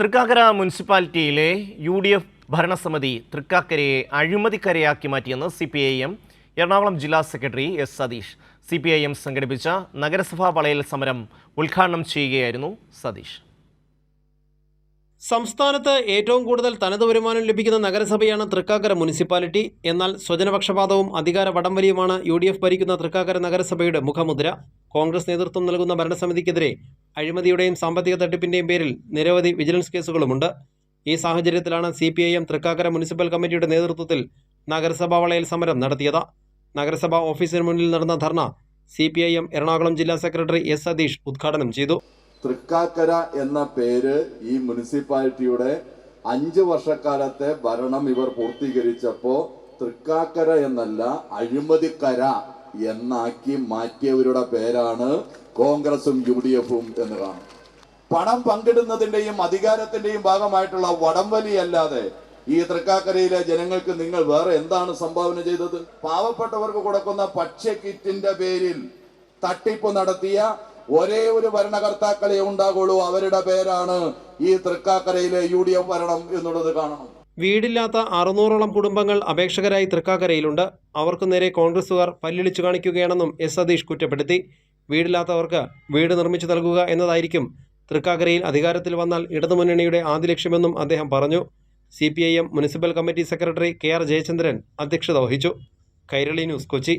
തൃക്കാക്കര മുനിസിപ്പാലിറ്റിയിലെ U D F ഭരണസമിതി തൃക്കാക്കരയെ അഴിമതിക്കരയാക്കി മാറ്റിയെന്ന് C P I M Ernakulam ജില്ലാ secretary S Sathish. C P I M സംഘടിപ്പിച്ച നഗരസഭാ വളയൽ സമരം ഉദ്ഘാടനം ചെയ്യുകയായിരുന്നു സതീഷ്. സംസ്ഥാനത്ത് ഏറ്റവും കൂടുതൽ തനത് വരുമാനം ലഭിക്കുന്ന നഗരസഭയാണ് തൃക്കാക്കര മുനിസിപ്പാലിറ്റി. എന്നാൽ സ്വജനപക്ഷപാതവും അധികാര വടംവലിയുമാണ് യു ഡി എഫ് ഭരിക്കുന്ന തൃക്കാക്കര നഗരസഭയുടെ മുഖമുദ്ര. കോൺഗ്രസ് നേതൃത്വം നൽകുന്ന ഭരണസമിതിക്കെതിരെ അഴിമതിയുടെയും സാമ്പത്തിക തട്ടിപ്പിന്റെയും പേരിൽ നിരവധി വിജിലൻസ് കേസുകളുമുണ്ട്. ഈ സാഹചര്യത്തിലാണ് C P I M Thrikkakara municipal കമ്മിറ്റിയുടെ നേതൃത്വത്തിൽ നഗരസഭാ വളയൽ സമരം നടത്തിയത്. നഗരസഭാ ഓഫീസിന് മുന്നിൽ നടന്ന ധർണ C P I M Ernakulam ജില്ലാ സെക്രട്ടറി എസ് സതീഷ് ഉദ്ഘാടനം ചെയ്തു. തൃക്കാക്കര എന്ന പേര് ഈ മുനിസിപ്പാലിറ്റിയുടെ അഞ്ച് വർഷക്കാലത്തെ ഭരണം ഇവർ പൂർത്തീകരിച്ചപ്പോ തൃക്കാക്കര എന്നല്ല അഴിമതിക്കര എന്നാക്കി മാറ്റിയവരുടെ പേരാണ് കോൺഗ്രസും യു ഡി എഫും എന്ന് കാണും. പണം പങ്കിടുന്നതിന്റെയും അധികാരത്തിന്റെയും ഭാഗമായിട്ടുള്ള വടംവലിയല്ലാതെ ഈ തൃക്കാക്കരയിലെ ജനങ്ങൾക്ക് നിങ്ങൾ വേറെ എന്താണ് സംഭാവന ചെയ്തത്? പാവപ്പെട്ടവർക്ക് കൊടുക്കുന്ന ഭക്ഷ്യ കിറ്റിന്റെ പേരിൽ തട്ടിപ്പ് നടത്തിയ ഒരേ ഒരു ഭരണകർത്താക്കളെ ഉണ്ടാകുള്ളൂ. അവരുടെ പേരാണ് ഈ തൃക്കാക്കരയിലെ യു ഡി എഫ് ഭരണം എന്നുള്ളത് കാണണം. വീടില്ലാത്ത അറുന്നൂറോളം കുടുംബങ്ങൾ അപേക്ഷകരായി തൃക്കാക്കരയിലുണ്ട്. അവർക്കു നേരെ കോൺഗ്രസുകാർ പല്ലിളിച്ചു കാണിക്കുകയാണെന്നും എസ് സതീഷ് കുറ്റപ്പെടുത്തി. വീടില്ലാത്തവർക്ക് വീട് നിർമ്മിച്ചു നൽകുക എന്നതായിരിക്കും തൃക്കാക്കരയിൽ അധികാരത്തിൽ വന്നാൽ ഇടതുമുന്നണിയുടെ ആദ്യ ലക്ഷ്യമെന്നും അദ്ദേഹം പറഞ്ഞു. C municipal committee secretary K R Jayachandran അധ്യക്ഷത വഹിച്ചു. കൈരളി ന്യൂസ് കൊച്ചി.